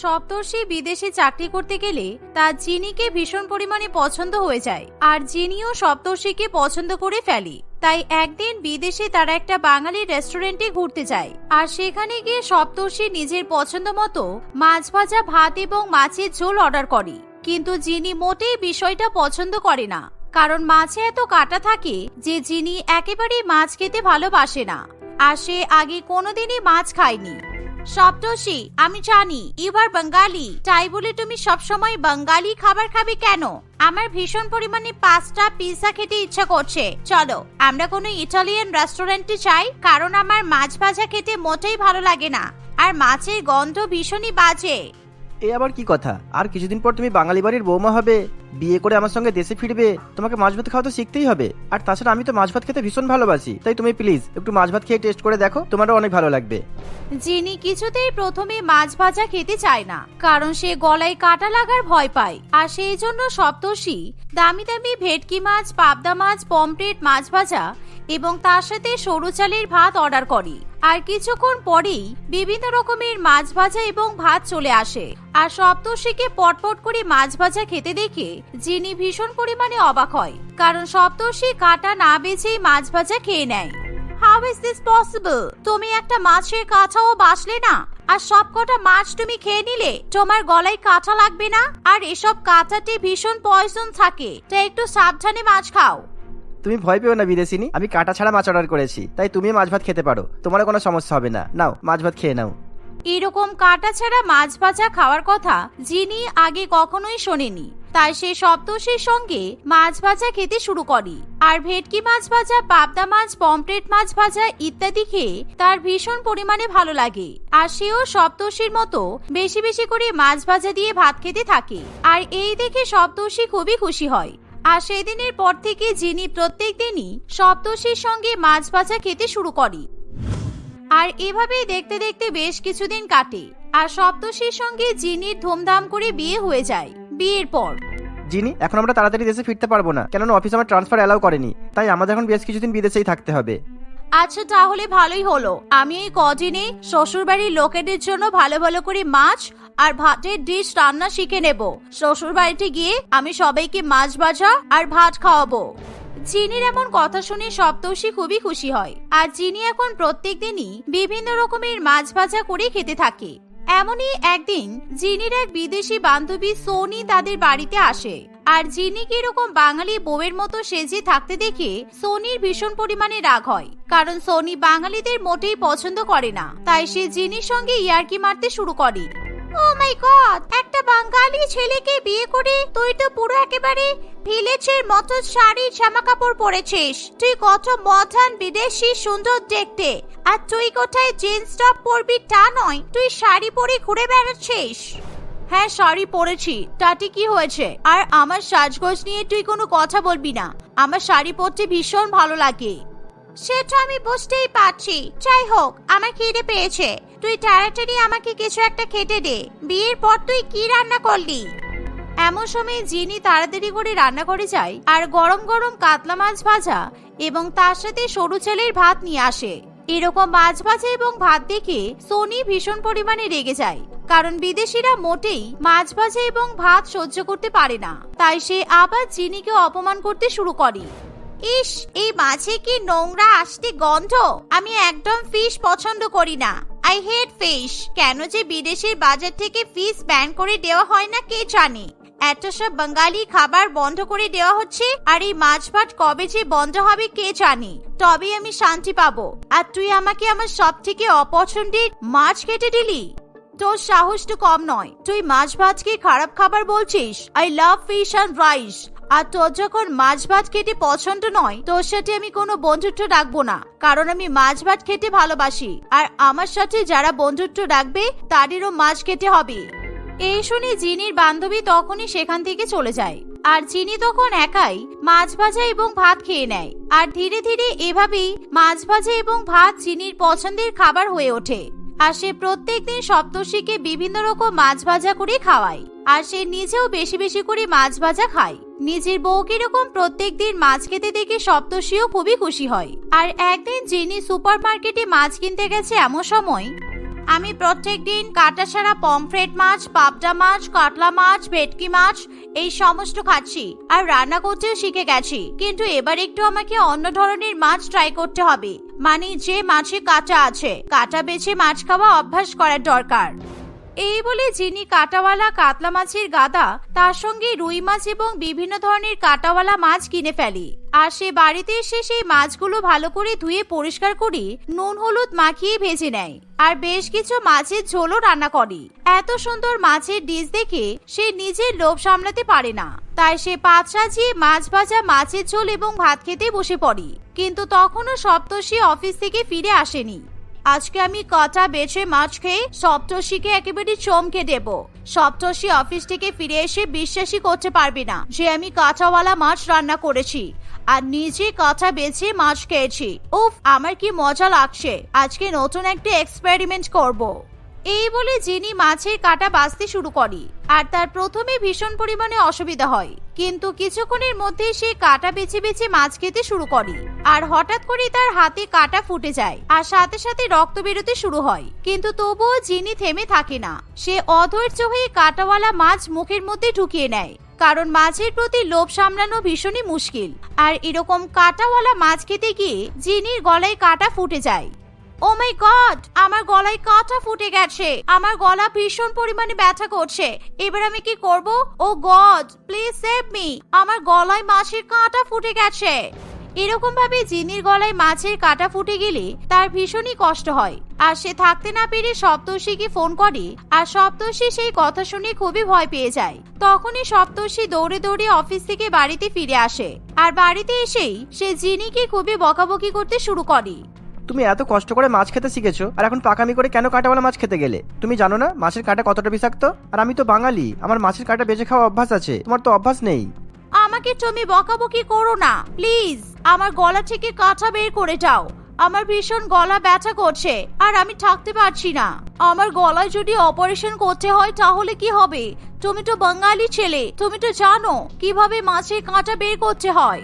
সপ্তর্ষি বিদেশে চাকরি করতে গেলে তার জিনিকে ভীষণ পরিমাণে পছন্দ হয়ে যায়, আর জিনিও সপ্তর্ষিকে পছন্দ করে ফেলে। তাই একদিন বিদেশে তারা একটা বাঙালি রেস্টুরেন্টে ঘুরতে যায়, আর সেখানে গিয়ে সপ্তর্ষি নিজের পছন্দ মতো মাছ ভাজা ভাত এবং মাছের ঝোল অর্ডার করে। কিন্তু জিনি মোটেই বিষয়টা পছন্দ করে না, কারণ মাছে এত কাটা থাকে যে জিনি একেবারেই মাছ খেতে ভালোবাসে না। আর সে আগে কোনোদিনই মাছ খায়নি। সপ্তর্ষি আমি জানি। ইউবার বাঙালি, তাই বলে তুমি সবসময় বাঙালি খাবার খাবে কেন? আমার ভীষণ পরিমাণে পাস্তা, পিৎজা খেতে ইচ্ছা করছে। চলো, আমরা কোনো ইটালিয়ান রেস্টুরেন্টে চাই কারণ আমার মাছ ভাজা খেতে মোটেই ভালো লাগে না। আর মাছের গন্ধ ভীষণই বাজে। এ আবার কি কথা? আর কিছুদিন পর তুমি বাঙালি বাড়ির বৌমা হবে, বিয়ে করে আমার সঙ্গে দেশে ফিরবে, তোমাকে মাছ ভাত খাওয়া তো শিখতেই হবে। আর তাছাড়া আমি তো মাছ ভাত খেতে ভীষণ ভালোবাসি, তাই তুমি প্লিজ একটু মাছ ভাত খেয়ে টেস্ট করে দেখো, তোমারও অনেক ভালো লাগবে। যিনি কিছুতেই প্রথমে মাছ ভাজা খেতে চায় না, কারণ সে গলায় কাটা লাগার ভয় পায়। আর সেই জন্য সপ্তর্ষি, দামি দামি ভেটকি মাছ, পাবদা মাছ পমপ্লেট মাছ ভাজা এবং তার সাথে সরু চালের ভাত অর্ডার করি। আর কিছুক্ষণ পরেই বিভিন্ন রকমের মাছ ভাজা এবং ভাত চলে আসে। আর সপ্তর্ষিকে পটপট করে মাছ ভাজা খেতে দেখে যিনি ভীষণ পরিমাণে অবাক হয়, কারণ সপ্তর্ষি কাটা না বেছেই মাছ ভাজা খেয়ে নেয়। হাউ ইজ দিস পসিবল তুমি একটা মাছের কাঁচাও বাসলে না? আর সব কটা মাছ তুমি খেয়ে নিলে তোমার গলায় কাঁচা লাগবে না? আর এসব কাঁটাতে ভীষণ পয়জন থাকে, তাই একটু সাবধানে মাছ খাও। তুমি ভয় পেও না বিদেশিনী, আমি কাটা ছাড়া মাছ অর্ডার করেছি, তাই তুমি মাছ ভাত খেতে পারো তোমারও কোনো সমস্যা হবে না। নাও, মাছ ভাত খেয়ে নাও। এরকম কাটা ছাড়া মাছ ভাজা খাওয়ার কথা যিনি আগে কখনোই শোনেনি। তাই সে সপ্তর্ষির সঙ্গে মাছ ভাজা খেতে শুরু করে। আর ভেটকি মাছ ভাজা, পাবদা মাছ পমপ্লেট মাছ ভাজা ইত্যাদি খেয়ে তার ভীষণ পরিমাণে ভালো লাগে। আর সেও সপ্তর্ষির মতো বেশি বেশি করে মাছ ভাজা দিয়ে ভাত খেতে থাকে। আর এই দেখে সপ্তর্ষি খুবই খুশি হয়। আর সেই দিনের পর থেকে যিনি প্রত্যেক দিনই সপ্তশীর সঙ্গে মাছ ভাজা খেতে শুরু করে। আর এভাবেই দেখতে দেখতে বেশ কিছুদিন কাটে। আর সপ্তশীর সঙ্গে জিনির ধুমধাম করে বিয়ে হয়ে যায়, বিয়ের পর। জিনি, এখন আমরা তাড়াতাড়ি দেশে ফিরতে পারব না। কেননা অফিস আমার ট্রান্সফার অ্যালাউ করেনি। তাই আমাদের এখন বেশ কিছুদিন বিদেশেই থাকতে হবে। আচ্ছা তাহলে ভালোই হলো। আমি এই কদিনে শ্বশুরবাড়ির লোকেদের জন্য ভালো ভালো করে মাছ আর ভাতের ডিশ রান্না শিখে নেব। শ্বশুর বাড়িতে গিয়ে আমি সবাইকে মাছ ভাজা আর ভাত খাওয়াবো। চিনির এমন কথা শুনে সপ্তষী খুবই খুশি হয়। আর চিনি এখন প্রত্যেক দিনই বিভিন্ন রকমের মাছ ভাজা করে খেতে থাকে। এমনই একদিন জিনির এক বিদেশি বান্ধবী সোনি তাদের বাড়িতে আসে। আর জিনি কীরকম বাঙালি বউয়ের মতো সেজে থাকতে দেখে সোনির ভীষণ পরিমাণে রাগ হয়। কারণ সোনি বাঙালিদের মোটেই পছন্দ করে না। তাই সে জিনির সঙ্গে ইয়ার্কি মারতে শুরু করে। ও মাই গড একটা বাঙালি ছেলেকে বিয়ে করে তুই তো পুরো একেবারে ভিলেজের মতো শাড়ি জামা কাপড় পরেছিস। তুই কত মডার্ন বিদেশি, সুন্দর দেখতে। আর তুই কোথায় জিন্স টপ পরবি তা নয়, তুই শাড়ি পরে ঘুরে বেড়াচ্ছিস। হ্যাঁ শাড়ি পরেছি, তাতে কি হয়েছে? আর আমার সাজগোজ নিয়ে তুই কোনো কথা বলবি না। আমার শাড়ি পরতে ভীষণ ভালো লাগে। সেটা আমি বুঝতেই পারছি। যাই হোক আমার খিদে পেয়েছে। তুই তাড়াতাড়ি আমাকে কিছু একটা খেতে দে। বিয়ের পর তুই কি রান্না করলি? এমন সময় জিনি তাড়াতাড়ি করে রান্না করে যায় আর গরম গরম কাতলা মাছ ভাজা এবং তার সাথে সরু চালের ভাত নিয়ে আসে। এরকম মাছ ভাজা এবং ভাত দেখে সোনি ভীষণ পরিমাণে রেগে যায়, কারণ বিদেশিরা মোটেই মাছ ভাজা এবং ভাত সহ্য করতে পারে না। তাই সে আবার চিনিকে অপমান করতে শুরু করে। ইস, এই মাছে কি নোংরা আসতে গন্ধ? আমি একদম ফিশ পছন্দ করি না। আই হেট ফিশ কেন যে বিদেশের বাজার থেকে ফিশ ব্যান করে দেওয়া হয় না, কে জানে? এত সব বাঙালি খাবার বন্ধ করে দেওয়া হচ্ছে, আর এই মাছ ভাত কবে যে বন্ধ হবে, কে জানে? তবে আমি শান্তি পাবো। আর তুই আমাকে আমার সব থেকে অপছন্দের মাছ কেটে দিলি? তোর সাহস তো কম নয়। তুই মাছ ভাতকে খারাপ খাবার বলছিস? I love fish and rice আর তোর যখন মাছ ভাত খেতে পছন্দ নয়, তোর সাথে আমি কোনো বন্ধুত্ব রাখব না। কারণ আমি মাছ ভাত খেতে ভালোবাসি। আর আমার সাথে যারা বন্ধুত্ব রাখবে, তাদেরও মাছ খেতে হবে। এই শুনে জিনির বান্ধবী তখনই সেখান থেকে চলে যায়। আর চিনি তখন একাই মাছ ভাজা এবং ভাত খেয়ে নেয়। আর ধীরে ধীরে এভাবেই মাছ ভাজা এবং ভাত চিনির পছন্দের খাবার হয়ে ওঠে। আর সে প্রত্যেকদিন সপ্তর্ষিকে বিভিন্ন রকম মাছ ভাজা করে খাওয়ায়। আর সে নিজেও বেশি বেশি করে মাছ ভাজা খায়। নিজের বউ প্রত্যেক দিন মাছ খেতে দেখে সপ্তর্ষিও খুবই খুশি হয়। আর একদিন যিনি সুপার মার্কেটে মাছ কিনতে গেছে এমন সময়, আমি প্রত্যেক দিন কাটা ছাড়া পমফ্রেট মাছ, পাবদা মাছ, কাতলা মাছ, ভেটকি মাছ, এই সমস্ত খাচ্ছি আর রান্না করতেও শিখে গেছি। কিন্তু এবার একটু আমাকে অন্য ধরনের মাছ ট্রাই করতে হবে। মানে যে মাছে কাটা আছে, কাটা বেছে মাছ খাওয়া অভ্যাস করার দরকার। এই বলে যিনি কাটাওয়ালা কাতলা মাছের গাদা, তার সঙ্গে রুই মাছ এবং বিভিন্ন ধরনের কাটাওয়ালা মাছ কিনে ফেলি। আর সে বাড়িতে এসে সেই মাছগুলো ভালো করে ধুয়ে পরিষ্কার করে নুন হলুদ মাখিয়ে ভেজে নেয়। আর বেশ কিছু মাছের ঝোলও রান্না করে। এত সুন্দর মাছের ডিশ দেখে সে নিজের লোভ সামলাতে পারে না। তাই সে পাত সাজিয়ে মাছ ভাজা মাছের ঝোল এবং ভাত খেতে বসে পড়ে। কিন্তু তখনও সপ্তর্ষি অফিস থেকে ফিরে আসেনি। আজকে আমি কটা বেছে মাছ খেয়ে সপ্তর্ষিকে একেবারে চমকে দেব। সপ্তর্ষি অফিস থেকে ফিরে এসে বিশ্বাসই করতে পারবে না যে আমি কাঁচাওয়ালা মাছ রান্না করেছি আর নিজে কাঁচা বেছে মাছ খেয়েছি। উফ, আমার কি মজা লাগছে। আজকে নতুন একটা এক্সপেরিমেন্ট করব। এই বলে যিনি মাছের কাটা বাঁচতে শুরু করে, আর তার প্রথমে ভীষণ পরিমাণে অসুবিধা হয়। কিন্তু কিছুক্ষণের মধ্যে সে কাটা বেছে বেছে মাছ খেতে শুরু করে, আর হঠাৎ করে তার হাতে কাটা ফুটে যায়, আর সাথে সাথে রক্ত বেরোতে শুরু হয়। কিন্তু তবুও যিনি থেমে থাকে না। সে অধৈর্য হয়ে কাটাওয়ালা মাছ মুখের মধ্যে ঢুকিয়ে নেয়, কারণ মাছের প্রতি লোভ সামলানো ভীষণই মুশকিল। আর এরকম কাটাওয়ালা মাছ খেতে গিয়ে জিনির গলায় কাটা ফুটে যায়। ও মাই গড আমার গলায় কাঁটা ফুটে গেছে। আমার গলা ভীষণ পরিমাণে ব্যথা করছে। এবার আমি কি করব? Oh God please save me আমার গলায় মাছের কাঁটা ফুটে গেছে। এরকম ভাবে জিনির গলায় মাছের কাঁটা ফুটে গেলে তার ভীষণই কষ্ট হয়। আর সে থাকতে না পেরে সপ্তর্ষিকে ফোন করে আর সপ্তর্ষি সেই কথা শুনে খুবই ভয় পেয়ে যায়। তখনই সপ্তর্ষি দৌড়ে দৌড়ে অফিস থেকে বাড়িতে ফিরে আসে। আর বাড়িতে এসেই সে জিনিকে খুবই বকাবকি করতে শুরু করে। তুমি এত কষ্ট করে মাছ খেতে শিখেছো, আর এখন পাকামি করে কেন কাঁটাওয়ালা মাছ খেতে গেলে? তুমি জানো না, মাছের কাঁটা কতটা বিষাক্ত? আর আমি তো বাঙালি, আমার মাছের কাঁটা বেঁচে খাওয়া অভ্যাস আছে, তোমার তো অভ্যাস নেই। আমাকে তুমি বকাবকি করো না, প্লিজ। আমার গলা থেকে কাঁটা বের করে যাও। আমার ভীষণ গলা ব্যথা করছে, আর আমি থাকতে পারছি না। আমার গলায় যদি অপারেশন করতে হয়, তাহলে কি হবে? তুমি তো বাঙালি ছেলে, তুমি তো জানো কীভাবে মাছের কাঁটা বের করতে হয়।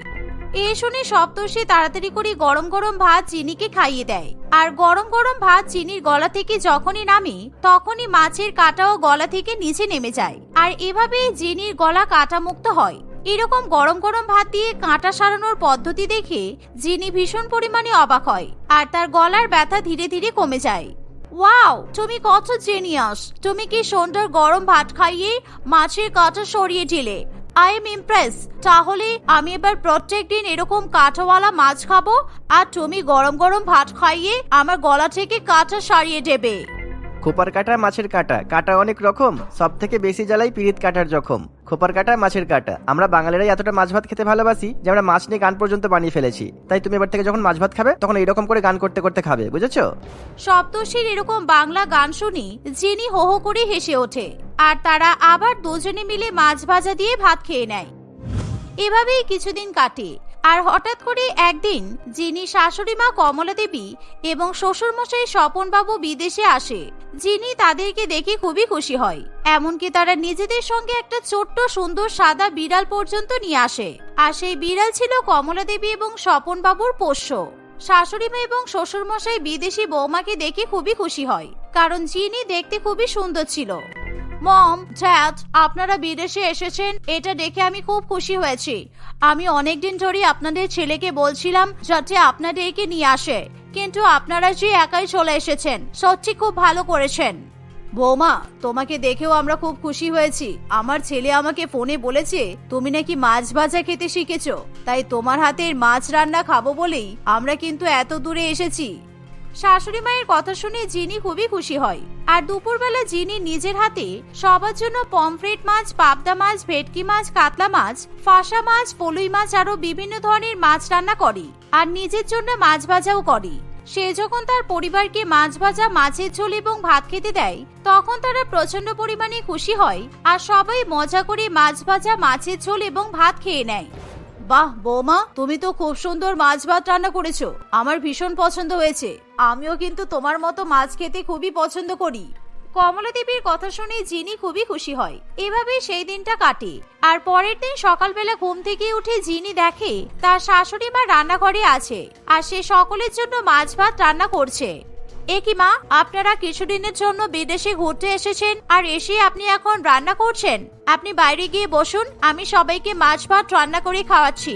এ শুনে সপ্তর্ষি তাড়াতাড়ি করে গরম গরম ভাত চিনিকে খাইয়ে দেয়। আর গরম গরম ভাত চিনির গলা থেকে যখনই নামে, তখনই মাছের কাঁটাও গলা থেকে নিচে নেমে যায়। আর এভাবেই জিনির গলা কাঁটা মুক্ত হয়। এরকম গরম গরম ভাত দিয়ে কাঁটা সারানোর পদ্ধতি দেখে জিনি ভীষণ পরিমাণে অবাক হয়। আর তার গলার ব্যথা ধীরে ধীরে কমে যায়। ওয়াও, তুমি কত জেনিয়াস তুমি কি সুন্দর গরম ভাত খাইয়ে মাছের কাঁটা সরিয়ে দিলে। আই এম ইমপ্রেস তাহলে আমি এবার প্রত্যেক দিন এরকম কাঠওয়ালা মাছ খাব, আর তুমি গরম গরম ভাত খাইয়ে আমার গলা থেকে কাঁটা সারিয়ে দেবে। খোপার কাটা মাছের কাটা। কাটা অনেক রকম সব থেকে বেশি জ্বালাই পিরিত কাটার জখম। খোপার কাটা মাছের কাটা। আমরা বাঙালিরাই এতটা মাছ ভাত খেতে ভালোবাসি যে আমরা মাছ নিয়ে গান পর্যন্ত বানিয়ে ফেলেছি। তাই তুমি এবার থেকে যখন মাছ ভাত খাবে, তখন এরকম করে গান করতে করতে খাবে, বুঝেছ? সপ্তর্ষির এরকম বাংলা গান শুনি জিনি হো হো করে হেসে ওঠে। আর তারা আবার দুজনে মিলে মাছ ভাজা দিয়ে ভাত খেয়ে নেয়। এভাবেই কিছুদিন কাটে। আর হঠাৎ করে একদিন যিনি শাশুড়ি মা কমলা দেবী এবং শ্বশুরমশাই স্বপনবাবু বিদেশে আসে, যিনি তাদেরকে দেখে খুবই খুশি হয়। এমনকি তারা নিজেদের সঙ্গে একটা ছোট্ট সুন্দর সাদা বিড়াল পর্যন্ত নিয়ে আসে। আর সেই বিড়াল ছিল কমলা দেবী এবং স্বপনবাবুর পোষ্য। শাশুড়ি মা এবং শ্বশুরমশাই বিদেশি বৌমাকে দেখে খুবই খুশি হয়, কারণ জিনি দেখতে খুবই সুন্দর ছিল। মম ড্যাড আপনারা বিদেশে এসেছেন, এটা দেখে আমি খুব খুশি হয়েছি। আমি অনেকদিন ধরেই আপনাদের ছেলেকে বলছিলাম যাতে আপনাদেরকে নিয়ে আসে, কিন্তু আপনারা যে একাই চলে এসেছেন, সত্যি খুব ভালো করেছেন। বৌমা, তোমাকে দেখেও আমরা খুব খুশি হয়েছি। আমার ছেলে আমাকে ফোনে বলেছে, তুমি নাকি মাছ ভাজা খেতে শিখেছো। তাই তোমার হাতের মাছ রান্না খাব বলেই আমরা কিন্তু এত দূরে এসেছি। শাশুড়ি মায়ের কথা শুনে জিনি খুবই খুশি হয়। আর দুপুরবেলা জিনি নিজের হাতে সবার জন্য পমফ্রেট মাছ, পাবদা মাছ, ভেটকি মাছ, কাতলা মাছ, ফাঁসা মাছ, পলুই মাছ আরও বিভিন্ন ধরনের মাছ রান্না করে। আর নিজের জন্য মাছ ভাজাও করে। সে যখন তার পরিবারকে মাছ ভাজা, মাছের ঝোল এবং ভাত খেতে দেয়, তখন তারা প্রচণ্ড পরিমাণে খুশি হয় আর সবাই মজা করে মাছ ভাজা, মাছের ঝোল এবং ভাত খেয়ে নেয়। বাহ, বৌমা, তুমি তো খুব সুন্দর মাছ ভাত রান্না করেছ। আমার ভীষণ পছন্দ হয়েছে। আমিও কিন্তু তোমার মতো মাছ খেতে খুবই পছন্দ করি। কমলা দেবীর কথা শুনে জিনি খুবই খুশি হয়। এভাবে সেই দিনটা কাটে। আর পরের দিন সকালবেলা ঘুম থেকে উঠে জিনি দেখে তার শাশুড়ি মা রান্নাঘরে আছে আর সে সকলের জন্য মাছ ভাত রান্না করছে। এ মা, আপনারা কিছুদিনের জন্য বিদেশে ঘুরতে এসেছেন আর এসে আপনি এখন রান্না করছেন? আপনি বাইরে গিয়ে বসুন, আমি সবাইকে মাছ ভাত রান্না করে খাওয়াচ্ছি।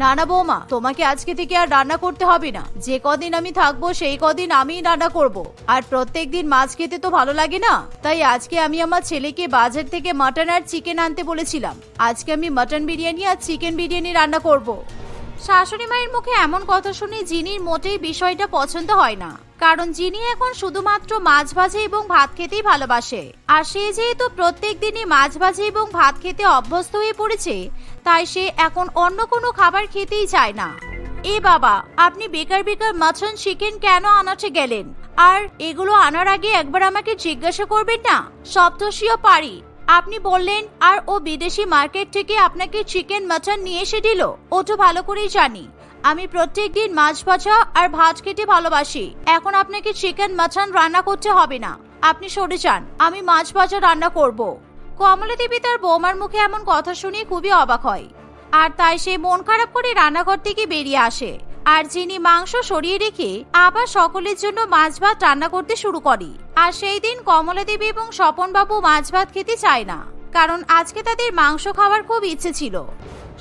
না না বৌমা, তোমাকে আজকে থেকে আর রান্না করতে হবে না যে কদিন আমি থাকব, সেই কদিন আমি রান্না করব। আর প্রত্যেক দিন মাছ খেতে তো ভালো লাগে না তাই আজকে আমি আমার ছেলেকে বাজার থেকে মাটন আর চিকেন আনতে বলেছিলাম আজকে আমি মাটন বিরিয়ানি আর চিকেন বিরিয়ানি রান্না করব। শাশুড়ি মায়ের মুখে এমন কথা শুনে জিনির মোটেই বিষয়টা পছন্দ হয় না। কারণ জিনি এখন শুধুমাত্র মাছ ভাজে এবং ভাত খেতেই ভালোবাসে। আর সে যেহেতু প্রত্যেক দিনই মাছ ভাজে এবং ভাত খেতে অভ্যস্ত হয়ে পড়েছে, তাই সে এখন অন্য কোনো খাবার খেতেই চায় না। এ বাবা, আপনি বেকার বেকার মাছন চিকেন কেন আনাতে গেলেন? আর এগুলো আনার আগে একবার আমাকে জিজ্ঞাসা করবেন না? সপ্তশীয় পারি। আপনি বললেন, আর ও বিদেশি মার্কেট থেকে আপনাকে চিকেন মাটন নিয়ে এসে দিল? ও তো ভালো করেই জানি। আমি প্রত্যেক দিন মাছ ভাজা আর ভাত খেতে ভালোবাসি। এখন আপনাকে চিকেন মাটন রান্না করতে হবে না। আপনি সরে যান। আমি মাছ ভাজা রান্না করব। কমলা দেবী তার বৌমার মুখে এমন কথা শুনে খুবই অবাক হয়। আর তাই সে মন খারাপ করে রান্নাঘর থেকে বেরিয়ে আসে। আর যিনি মাংস সরিয়ে রেখে আবার সকলের জন্য মাছ ভাত রান্না করতে শুরু করে। আর সেই দিন কমলা দেবী এবং স্বপনবাবু মাছ ভাত খেতে চায় না, কারণ আজকে তাদের মাংস খাওয়ার খুব ইচ্ছে ছিল।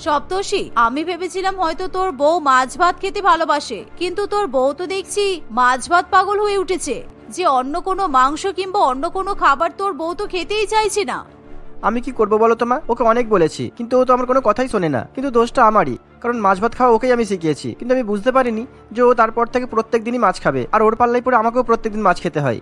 সপ্তর্ষি, আমি ভেবেছিলাম হয়তো তোর বউ মাছ ভাত খেতে ভালোবাসে, কিন্তু তোর বউ তো দেখছি মাছ ভাত পাগল হয়ে উঠেছে। যে অন্য কোনো মাংস কিংবা অন্য কোনো খাবার তোর বউ তো খেতেই চাইছে না। আমি কি করব বলো তো মা? ওকে অনেক বলেছি, কিন্তু ও তো আমার কোনো কথাই শোনে না, কিন্তু দোষটা আমারই। কারণ মাছ ভাত খাওয়া ওকেই আমি শিখিয়েছি। কিন্তু আমি বুঝতে পারিনি যে ও তারপর থেকে প্রত্যেক দিনই মাছ খাবে, আর ওর পাল্লাই পরে আমাকেও প্রত্যেকদিন মাছ খেতে হয়।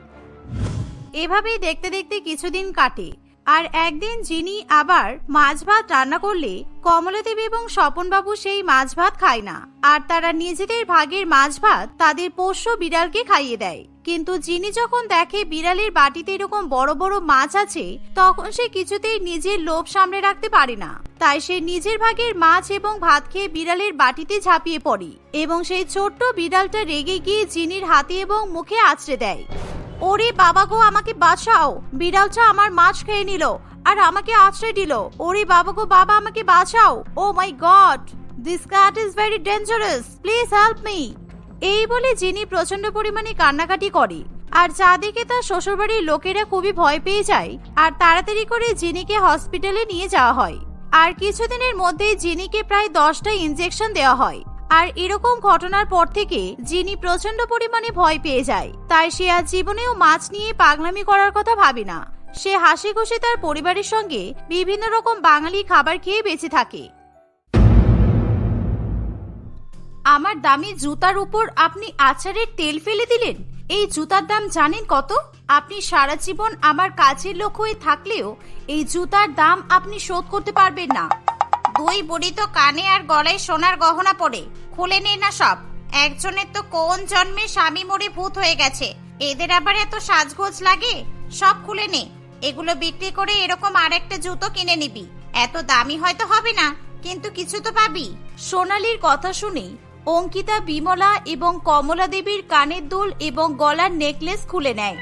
এভাবেই দেখতে দেখতে কিছুদিন কাটে, আর একদিন যিনি আবার মাছ ভাত রান্না করলে কমলা দেবী এবং স্বপনবাবু সেই মাছ ভাত খায় না, আর তারা নিজেদের ভাগের মাছ ভাত তাদের পোষ্য বিড়ালকে খাইয়ে দেয়। কিন্তু যিনি যখন দেখে বিড়ালের বাটিতে এরকম বড় বড় মাছ আছে, তখন সে কিছুতেই নিজের লোভ সামলে রাখতে পারে না। তাই সে নিজের ভাগের মাছ এবং ভাত খেয়ে বিড়ালের বাটিতে ঝাঁপিয়ে পড়ে এবং সেই ছোট্ট বিড়ালটা রেগে গিয়ে জিনির হাতে এবং মুখে আছড়ে দেয়। ওরে বাবা গো, আমাকে বাঁচাও! বিড়ালটা আমার মাছ খেয়ে নিল আর আমাকে আশ্রয় দিল। ওরে বাবা গো, বাবা, আমাকে বাঁচাও! ও my God this cat is very dangerous please help me এই বলে জিনি প্রচণ্ড পরিমাণে কান্নাকাটি করে। আর যা দেখে তার শ্বশুরবাড়ির লোকেরা খুবই ভয় পেয়ে যায়। আর তাড়াতাড়ি করে জিনিকে হসপিটালে নিয়ে যাওয়া হয়। আর কিছুদিনের মধ্যেই জিনিকে প্রায় দশটা ইনজেকশন দেওয়া হয়। আর এরকম ঘটনার পর থেকে জিনি প্রচণ্ড পরিমাণে ভয় পেয়ে যায়। তাই সে আর জীবনেও মাছ নিয়ে পাগলামি করার কথা ভাবে না। সে হাসি খুশি তার পরিবারের সঙ্গে বিভিন্ন রকম বাঙালি খাবার খেয়ে বেঁচে থাকে। আমার দামি জুতার উপর আপনি আচারের তেল ফেলে দিলেন? এই জুতার দাম জানেন কত? আপনি সারা জীবন আমার কাছের লোক হয়ে থাকলেও এই জুতার দাম আপনি শোধ করতে পারবেন না। দুই বুড়ি তো কানে আর গলায় সোনার গহনা পরে। খুলে নে না সব। একজনের তো কোন জন্মে স্বামী মরে ভূত হয়ে গেছে। এদের আবার এত সাজগোজ লাগে? সব খুলে নে। এগুলো বিক্রি করে এরকম আর একটা জুতো কিনে নিবি। এত দামি হয়তো হবে না, কিন্তু কিছু তো পাবি। সোনালির কথা শুনে অঙ্কিতা বিমলা এবং কমলা দেবীর কানের দুল এবং গলার নেকলেস খুলে নেয়।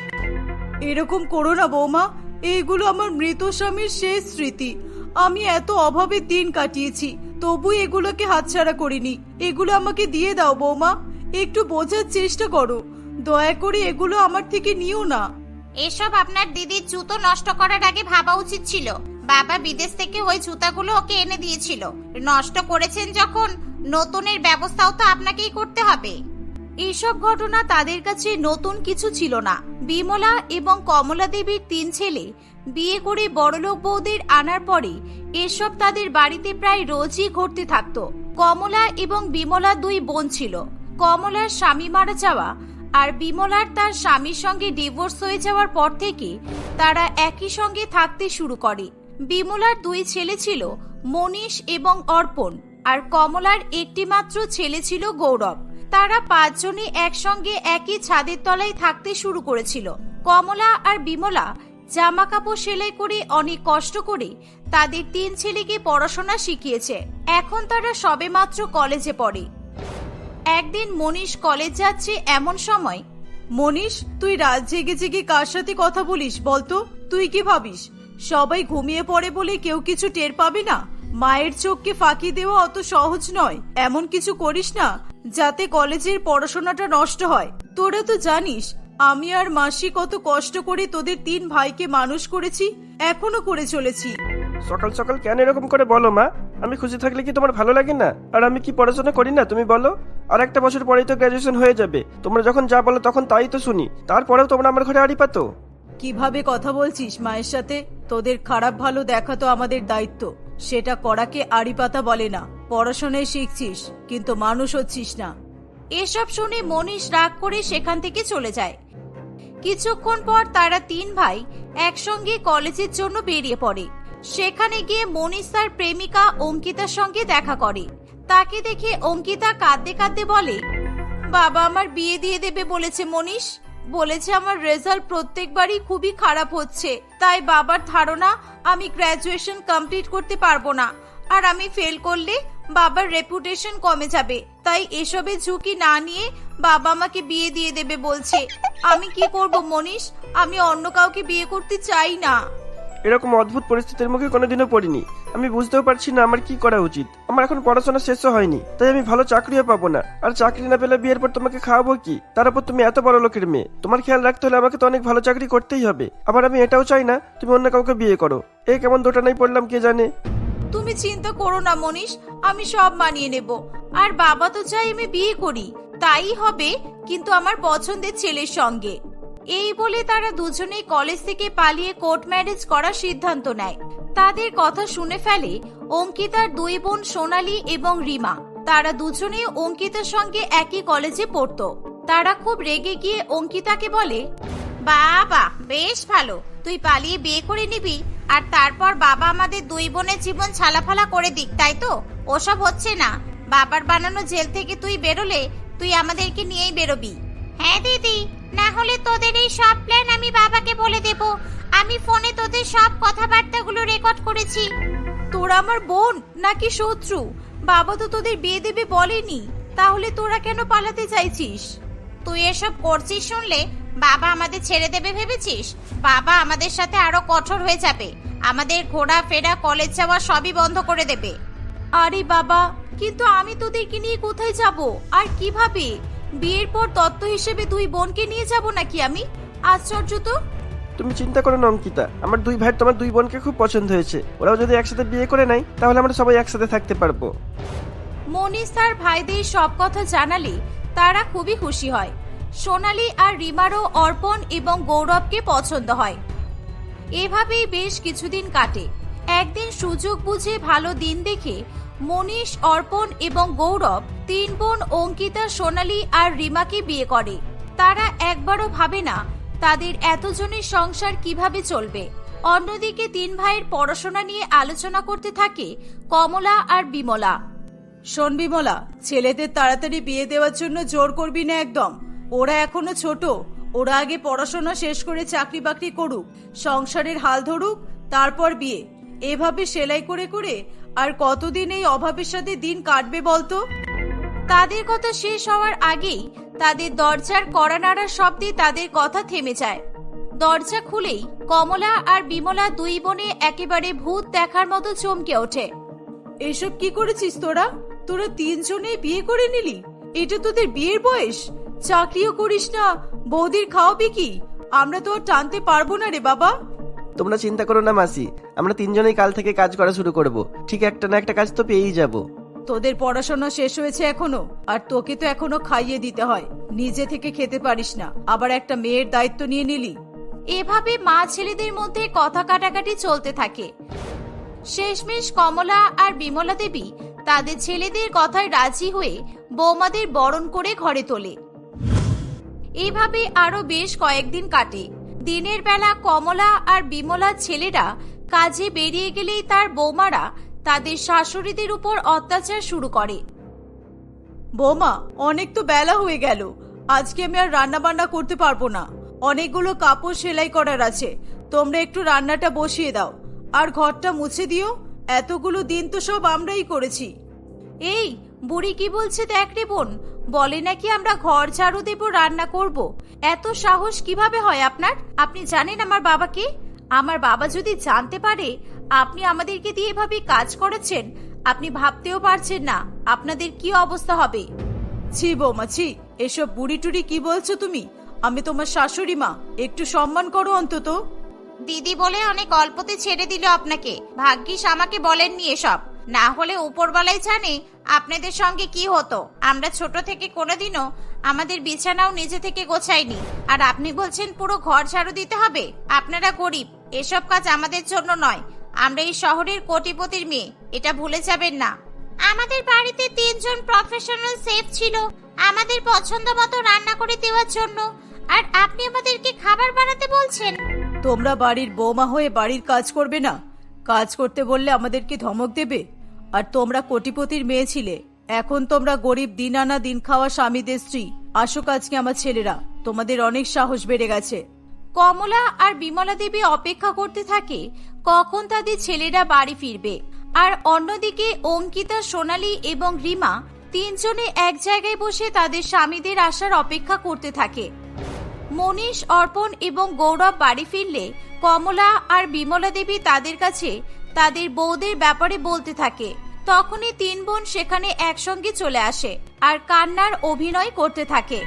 এরকম করো না বৌমা এইগুলো আমার মৃত স্বামীর শেষ স্মৃতি। আমি এত অভাবে দিন কাটিয়েছি তবু এগুলোকে হাতছাড়া করিনি। এগুলো আমাকে দিয়ে দাও বৌমা একটু বোঝার চেষ্টা করো। দয়া করে এগুলো আমার থেকে নিও না। এসব আপনার দিদির জুতো নষ্ট করার আগে ভাবা উচিত ছিল। বাবা বিদেশ থেকে ওই জুতাগুলো ওকে এনে দিয়েছিল। নষ্ট করেছেন যখন, নতুনের ব্যবস্থাও তো আপনাকেই করতে হবে। এইসব ঘটনা তাদের কাছে নতুন কিছু ছিল না। বিমলা এবং কমলা দেবীর তিন ছেলে বিয়ে করে বড়লোক বৌদের আনার পরে এসব তাদের বাড়িতে প্রায় রোজই ঘটতে থাকতো। কমলা এবং বিমলা দুই বোন ছিল। কমলার স্বামী মারা যাওয়া আর বিমলার তার স্বামীর সঙ্গে ডিভোর্স হয়ে যাওয়ার পর থেকে তারা একই সঙ্গে থাকতে শুরু করে। বিমলার দুই ছেলে ছিল, মনীষ এবং অর্পণ, আর কমলার একটি মাত্র ছেলে ছিল গৌরব। তারা পাঁচজনই একসঙ্গে একই ছাদের তলায় থাকতে শুরু করেছিল। কমলা আর বিমলা জামা কাপড় সেলাই করে অনেক কষ্ট করে তাদের তিন ছেলেকে পড়াশোনা শিখিয়েছে। এখন তারা সবেমাত্র কলেজে পড়ে। একদিন মনীষ কলেজ যাচ্ছে এমন সময়, মনীষ, তুই রাত জেগে জেগে কার সাথে কথা বলিস বলতো? তুই কি ভাবিস? সবাই ঘুমিয়ে পড়ে বলে কেউ কিছু টের পাবে না। মায়ের চোখকে ফাঁকি দেওয়া অত সহজ নয়। এমন কিছু করিস না, যাতে কলেজের পড়াশোনাটা নষ্ট হয়। তোরা তো জানিস, আমি আর মাসি কত কষ্ট করে তোদের তিন ভাইকে মানুষ করেছি, এখনও করে চলেছি। সকাল সকাল কেন এরকম করে বলো, মা? আমি খুশি থাকলে কি তোমার ভালো লাগে না? আর আমি কি পড়াশোনা করি না, তুমি বলো? আর একটা বছর পরেই তো গ্রাজুয়েশন হয়ে যাবে। তোমরা যখন যা বলো তখন তাই তো শুনি। তারপরেও তোমরা আমার ঘরে আড়ি পাতো। কীভাবে কথা বলছিস মায়ের সাথে? তোদের খারাপ ভালো দেখা তো আমাদের দায়িত্ব। সেটা করাকে আড়ি পাতা বলে না। পড়াশোনায় শিখছিস, কিন্তু মানুষ হচ্ছিস না। এসব শুনে মনীষ রাগ করে সেখান থেকে চলে যায়। কিছুক্ষণ পর তারা তিন ভাই একসঙ্গে কলেজের জন্য বেরিয়ে পড়ে। সেখানে গিয়ে মনীষ তার প্রেমিকা অঙ্কিতার সঙ্গে দেখা করে। তাকে দেখে অঙ্কিতা কাঁদতে কাঁদতে বলে, বাবা আমার বিয়ে দিয়ে দেবে বলেছে মনীষ। বলেছে আমার রেজাল্ট প্রত্যেকবারই খুবই খারাপ হচ্ছে। তাই বাবার ধারণা, আমি গ্র্যাজুয়েশন কমপ্লিট করতে পারব না। আর আমি ফেল করলে বাবার রেপুটেশন কমে যাবে। তাই এসবে ঝুঁকি না নিয়ে বাবা আমাকে বিয়ে দিয়ে দেবে বলছে। আমি কি করব মনীষ? আমি অন্য কাউকে বিয়ে করতে চাই না। এরকম অদ্ভুত পরিস্থিতির মুখে কোনোদিনও পড়িনি। আমি বুঝতেও পারছি না আমার কি করা উচিত। আমার এখন পড়াশোনা শেষও হয়নি, তাই আমি ভালো চাকরিও পাবো না। আর চাকরি না পেলে বিয়ের পর তোমাকে খাওয়াবো কি? তার উপর তুমি এত বড় লোকের মেয়ে। তোমার খেয়াল রাখতে হলে আমাকে তো অনেক ভালো চাকরি করতেই হবে। আবার আমি এটাও চাই না, তুমি অন্য কাউকে বিয়ে করো। এই কেমন দোটানাই পড়লাম কে জানে? তুমি চিন্তা করো না, মনীষ। আমি সব মানিয়ে নেব। আর বাবা তো চাই আমি বিয়ে করি। তাই হবে কিন্তু আমার পছন্দের ছেলের সঙ্গে। এই বলে তারা দুজনেই কলেজ থেকে পালিয়ে কোর্ট ম্যারেজ করার সিদ্ধান্ত নেয়। তাদের কথা শুনে ফেলে অঙ্কিতার দুই বোন সোনালি এবং রিমা। তারা দুজনেই অঙ্কিতার সঙ্গে একই কলেজে পড়তো। তারা খুব রেগে গিয়ে অঙ্কিতাকে বলে, বাবা, বেশ ভালো। তুই পালিয়ে বিয়ে করে নিবি আর তারপর বাবা আমাদের দুই বোনের জীবন ছালাফালা করে দিক, তাই তো? ওসব হচ্ছে না। বাবার বানানো জেল থেকে তুই বেরোলে তুই আমাদেরকে নিয়েই বেরোবি। হ্যাঁ দিদি। না হলে তোদের এই সব প্ল্যান আমি বাবাকে বলে দেব। আমি ফোনে তোদের সব কথাবার্তাগুলো রেকর্ড করেছি। তোরা আমার বোন নাকি শত্রু? বাবা তো তোদের বিয়ে দেবে বলেনি। তাহলে তোরা কেন পালাতে চাইছিস? তুই এসব করছিস শুনলে বাবা আমাদের ছেড়ে দেবে ভেবেছিস? বাবা আমাদের সাথে আরও কঠোর হয়ে যাবে। আমাদের ঘোরা ফেরা কলেজ যাওয়া সবই বন্ধ করে দেবে। আরে বাবা কিন্তু আমি তোদেরকে নিয়ে কোথায় যাব? আর কীভাবে? বিয়ের পর তত্ত্ব হিসেবে দুই বোনকে নিয়ে যাব নাকি আমি? আশ্চর্য তো। তুমি চিন্তা করো না অঙ্কিতা। আমার দুই ভাই তোমার দুই বোনকে খুব পছন্দ হয়েছে। ওরাও যদি একসাথে বিয়ে করে নেয় তাহলে আমরা সবাই একসাথে থাকতে পারব। মনীষ তার ভাইদের সব কথা জানালে তারা খুবই খুশি হয়। সোনালি আর রিমারও অর্পণ এবং গৌরবকে পছন্দ হয়। এভাবেই বেশ কিছুদিন কাটে। একদিন সুযোগ বুঝে ভালো দিন দেখে মনীষ, অর্পণ এবং গৌরব তিন বোন অঙ্কিতা, সোনালি আর রিমাকে বিয়ে করে। তারা একবারও ভাবে না তাদের এতজনের সংসার কীভাবে চলবে। অন্যদিকে তিন ভাইয়ের পড়াশোনা নিয়ে আলোচনা করতে থাকে কমলা আর বিমলা। শোন বিমলা, ছেলেদের তাড়াতাড়ি বিয়ে দেওয়ার জন্য জোর করবি না একদম। ওরা এখনও ছোট, ওরা আগে পড়াশোনা শেষ করে চাকরি বাকরি করুক, সংসারের হাল ধরুক, তারপর বিয়ে। এভাবে সেলাই করে করে আর কতদিন এই অভাবের সাথে দিন কাটবে বলতো? তাদের কথা শেষ হওয়ার আগেই তাদের দরজার কড়া নাড়ার শব্দে তাদের কথা থেমে যায়। দরজা খুলেই কমলা আর বিমলা দুই বোনে একেবারে ভূত দেখার মতো চমকে ওঠে। এসব কি করেছিস তোরা? তোরা তিনজনে বিয়ে করে নিলি? এটা তোদের বিয়ের বয়স? চাকরিও করিস না, বৌদির খাওয়াবি কি? আমরা তো আর টানতে পারব না রে বাবা। তোমরা চিন্তা করো না মাসি। আমরা তিনজনেই কাল থেকে কাজ করা শুরু করব। ঠিক একটা না একটা কাজ তো পেয়েই যাব। তোদের পড়াশোনা শেষ হয়েছে এখনও? আর তোকে তো এখনও খাইয়ে দিতে হয়। নিজে থেকে খেতে পারিস না। আবার একটা মেয়ের দায়িত্ব নিয়ে নিলি। এভাবে মা ছেলেদের মধ্যে কথা কাটাকাটি চলতে থাকে। শেষমেশ কমলা আর বিমলা দেবী তাদের ছেলেদের কথায় রাজি হয়ে বৌমাদের বরণ করে ঘরে তোলে। এভাবে আরও বেশ কয়েকদিন কাটে। দিনের বেলা কমলা আর বিমলা ছেলেরা কাজে বেরিয়ে গেলেই তার বৌমারা তাদের শাশুড়িদের উপর অত্যাচার শুরু করে। বৌমা অনেক তো বেলা হয়ে গেল। আজকে আমি আর রান্না বান্না করতে পারব না। অনেকগুলো কাপড় সেলাই করার আছে। তোমরা একটু রান্নাটা বসিয়ে দাও। আর ঘরটা মুছে দিও। এতগুলো দিন তো সব আমরাই করেছি। এই বুড়ি কি বলছে দেখ রে বোন? বলে নাকি আমরা ঘর ঝাড়ু দেব, রান্না করব। এত সাহস কীভাবে হয় আপনার? আপনি জানেন আমার বাবাকে? আমার বাবা যদি জানতে পারে আপনি আমাদেরকে দিয়ে এভাবে কাজ করেছেন, আপনি ভাবতেও পারছেন না আপনাদের কি অবস্থা হবে। ছি বৌমা, ছি। এসব বুড়ি টুড়ি কি বলছো তুমি? আমি তোমার শাশুড়ি মা, একটু সম্মান করো অন্তত। দিদি বলে অনেক অল্পতে ছেড়ে দিল আপনাকে। ভাগ্যিস আমাকে বলেননি এসব। না হলে উপরবেলায় জানে আপনাদের সঙ্গে কি হতো। আমরা ছোট থেকে কোনোদিনও আমাদের বিছানাও নিজে থেকে গোছাইনি। আর আপনি বলছেন পুরো ঘর ঝাড়ু দিতে হবে? আপনারা গরিব এসব কাজ আমাদের জন্য নয়। আমরা এই শহরের কোটিপতির মেয়ে এটা ভুলে যাবেন না। আমাদের বাড়িতে তিনজন প্রফেশনাল শেফ ছিল। আমাদের পছন্দ মতো রান্না করে দেওয়ার জন্য। আর আপনি আমাদেরকে খাবার বানাতে বলছেন। তোমরা বাড়ির বৌমা হয়ে বাড়ির কাজ করবে না। কাজ করতে বললে আমাদেরকে ধমক দেবে। আর তোমরা কোটিপতির মেয়ে ছিলে। এখন তোমরা গরিব দিন আনা দিন খাওয়া স্বামীদের স্ত্রী। আসো আজকে আমার ছেলেরা, তোমাদের অনেক সাহস বেড়ে গেছে। কমলা আর বিমলা দেবী অপেক্ষা করতে থাকে, কখন তাদের ছেলেরা বাড়ি ফিরবে। আর অন্যদিকে অঙ্কিতা, সোনালী এবং রিমা তিনজনে এক জায়গায় বসে তাদের স্বামীদের আসার অপেক্ষা করতে থাকে। মনীষ, অর্পণ এবং গৌরব বাড়ি ফিরলে কমলা আর বিমলা দেবী তাদের কাছে তাদের বউদের ব্যাপারে বলতে থাকে। তখনই তিন বোন সেখানে একসঙ্গে চলে আসে আর কান্নার অভিনয় করতে থাকে।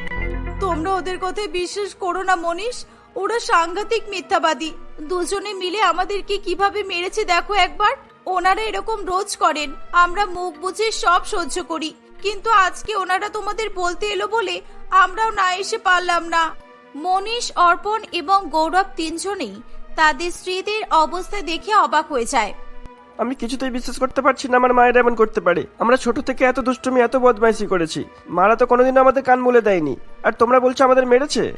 তোমরা ওদের কথায় বিশ্বাস করো না, মনীষ। ওরা সাংঘাতিক মিথ্যাবাদী। দুজনে মিলে আমাদেরকে কীভাবে মেরেছে দেখো একবার। ওনারা এরকম রোজ করেন। আমরা মুখ বুঝে সব সহ্য করি। কিন্তু আজকে ওনারা তোমাদের বলতে এলো বলে আমরাও না এসে পারলাম না। মনীষ, অর্পণ এবং গৌরব তিনজনেই তাদের স্ত্রীদের অবস্থা দেখে অবাক হয়ে যায়। আমি কিছুতেই বিশ্বাস করতে পারছি না আমার মায়ের এমন করতে পারে। আমরা ছোট থেকে এত দুষ্টুমি এত বদমাইশি করেছি। মারা তো কোনোদিন আমাদের কান মুলে দেয়নি। আর তোমরা বলছো আমাদের মেরেছে?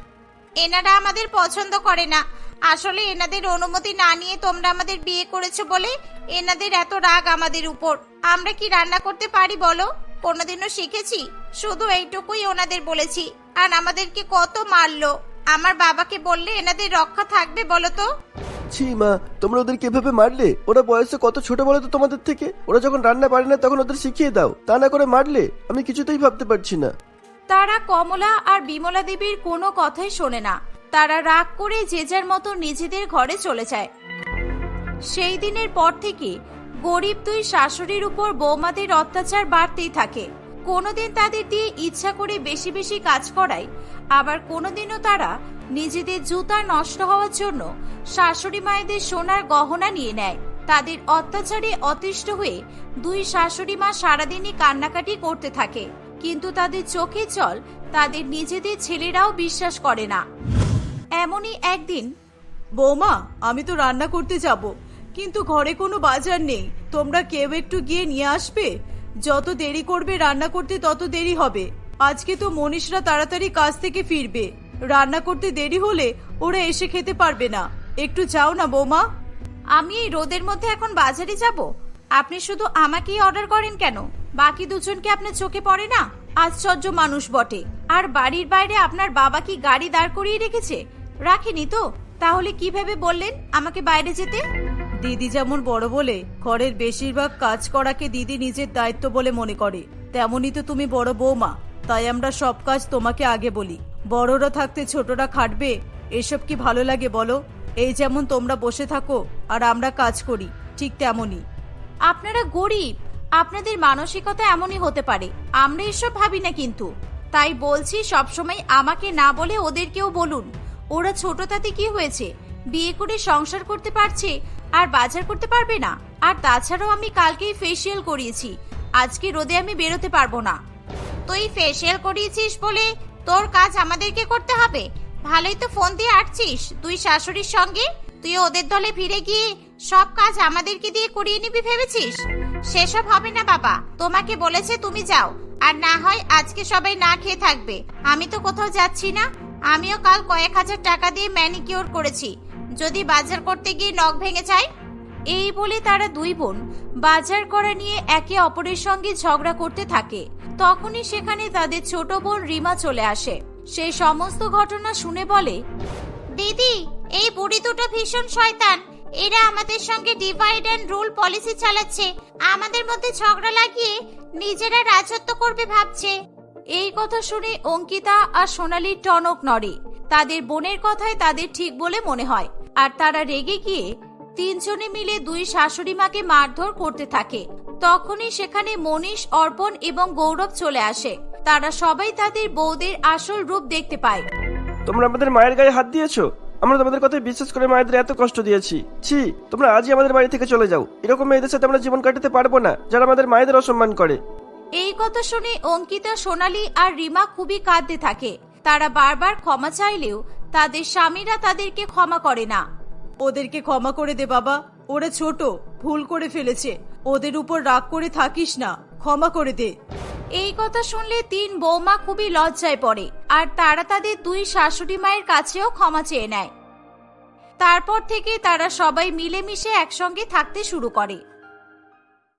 এনারা আমাদের পছন্দ করে না। আসলে এনাদের অনুমতি না নিয়ে তোমরা আমাদের বিয়ে করেছ বলে এনাদের এত রাগ আমাদের উপর। আমরা কি রান্না করতে পারি বলো? কোনোদিনও শিখেছি? শুধু এইটুকুই ওনাদের বলেছি। আর আমাদেরকে কত মারলো? আমার বাবাকে বললে এনাদের রক্ষা থাকবে বলো তো? ছি মা তোমরা ওদেরকে এভাবে মারলে? ওরা বয়সে কত ছোট বলো তো তোমাদের থেকে? ওরা যখন রান্না পারে না তখন ওদের শিখিয়ে দাও। তা না করে মারলে? আমি কিছুতেই ভাবতে পারছি না। তারা কমলা আর বিমলা দেবীর কোনো কথাই শোনে না। তারা রাগ করে যে যার মতো নিজেদের ঘরে চলে যায়। সেই দিনের পর থেকে গরিব দুই শাশুড়ির উপর বৌমাদের অত্যাচার বাড়তেই থাকে। কোনোদিন তাদের দিয়ে ইচ্ছা করে বেশি বেশি কাজ করায়, আবার কোনোদিনও তারা নিজেদের জুতা নষ্ট হওয়ার জন্য শাশুড়ি মায়েদের সোনার গহনা নিয়ে নেয়। তাদের অত্যাচারে অতিষ্ঠ হয়ে দুই শাশুড়ি মা সারাদিনই কান্নাকাটি করতে থাকে। কিন্তু তাদের চোখে জল তাদের নিজেদের ছেলেরাও বিশ্বাস করে না। এমনই একদিন, বৌমা, আমি তো রান্না করতে যাব, কিন্তু ঘরে কোনো বাজার নেই, তোমরা কেউ একটু গিয়ে নিয়ে আসবে? যত দেরি করবে রান্না করতে তত দেরি হবে। আজকে তো মনীষরা তাড়াতাড়ি কাজ থেকে ফিরবে। রান্না করতে দেরি হলে ওরা এসে খেতে পারবে না। একটু যাও না, বৌমা। আমি এই রোদের মধ্যে এখন বাজারে যাব। আপনি শুধু আমাকেই অর্ডার করেন কেন? বাকি দুজনকে আপনার চোখে পড়ে না? আশ্চর্য মানুষ বটে। আর বাড়ির বাইরে আপনার বাবা কি গাড়ি দাঁড় করিয়ে রেখেছে? রাখেনি তো? তাহলে কীভাবে বললেন আমাকে বাইরে যেতে? দিদি যেমন বড় বলে, ঘরের বেশিরভাগ কাজ করাকে দিদি নিজের দায়িত্ব বলে মনে করে। তেমনই তো তুমি বড় বৌমা, তাই আমরা সব কাজ তোমাকে আগে বলি। বড়রা থাকতে ছোটরা খাটবে, এসব কি ভালো লাগে বলো? এই যেমন তোমরা বসে থাকো, আর আমরা কাজ করি, ঠিক তেমনই। আপনারা গরিব, আপনাদের মানসিকতা এমনই হতে পারে, আমরা এসব ভাবি না কিন্তু। তাই বলছি সবসময় আমাকে না বলে ওদেরকেও বলুন, ওরা ছোট তাতে কি হয়েছে? বিয়ে করে সংসার করতে পারছে আর বাজার করতে পারবে না। আর তাছাড়াও আমি কালকেই ফেসিয়াল করিয়েছি। আজকে রোদে আমি বেরোতে পারব না। তুই ফেসিয়াল করিয়েছিস বলে তোর কাজ আমাদেরকে করতে হবে। ভালোই তো ফোন দিয়ে আটছিস তুই শাশুড়ির সঙ্গে। তুই ওদের দলে ফিরে গিয়ে সব কাজ আমাদেরকে দিয়ে করিয়ে নিবি ভেবেছিস? সেসব হবে না বাবা। তোমাকে বলেছে তুমি যাও। আর না হয় আজকে সবাই না খেয়ে থাকবে। আমি তো কোথাও যাচ্ছি না। আমিও কাল কয়েক হাজার টাকা দিয়ে ম্যানিকিওর করেছি। যদি বাজার করতে গিয়ে নখ ভেঙে যায়? এই বলে তারা দুই বোন বাজার করা নিয়ে একে অপরের সঙ্গে ঝগড়া করতে থাকে। তখনই সেখানে তাদের ছোট বোন রিমা চলে আসে। সেই সমস্ত ঘটনা শুনে বলে দিদি এই বুড়ি দুটো ভীষণ শয়তান। এরা আমাদের সঙ্গে ডিভাইড অ্যান্ড রুল পলিসি চালাচ্ছে। আমাদের মধ্যে ঝগড়া লাগিয়ে নিজেরা রাজত্ব করবে ভাবছে। এই কথা শুনে অঙ্কিতা আর সোনালির টনক নড়ে। তাদের বোনের কথায় তাদের ঠিক বলে মনে হয়। আর তারা রেগে গিয়ে তিনজনে মিলে দুই শাশুড়ি মাকে মারধর করতে থাকে। তখনই সেখানে মনীষ অর্পণ এবং গৌরব চলে আসে। তারা সবাই তাদের বউদের আসল রূপ দেখতে পায়। তোমরা আমাদের মায়ের গায়ে হাত দিয়েছ? আমরা তোমাদের কথায় বিশ্বাস করে মায়েদের এত কষ্ট দিয়েছি। ছি তোমরা আজই আমাদের বাড়ি থেকে চলে যাও। এরকম মেয়েদের সাথে আমরা জীবন কাটাতে পারব না যারা আমাদের মায়েদের অসম্মান করে। এই কথা শুনে অঙ্কিতা সোনালী আর রিমা খুবই কাঁদতে থাকে। তারা বারবার ক্ষমা চাইলেও তাদের স্বামীরা তাদেরকে ক্ষমা করে না। ওদেরকে ক্ষমা করে দে বাবা। ওরা ছোট ভুল করে ফেলেছে। ওদের উপর রাগ করে থাকিস না ক্ষমা করে দে। এই কথা শুনলে তিন বৌমা খুবই লজ্জায় পড়ে আর তারা তাদের দুই শাশুড়ি মায়ের কাছেও ক্ষমা চেয়ে নেয়। তারপর থেকে তারা সবাই মিলেমিশে একসঙ্গে থাকতে শুরু করে।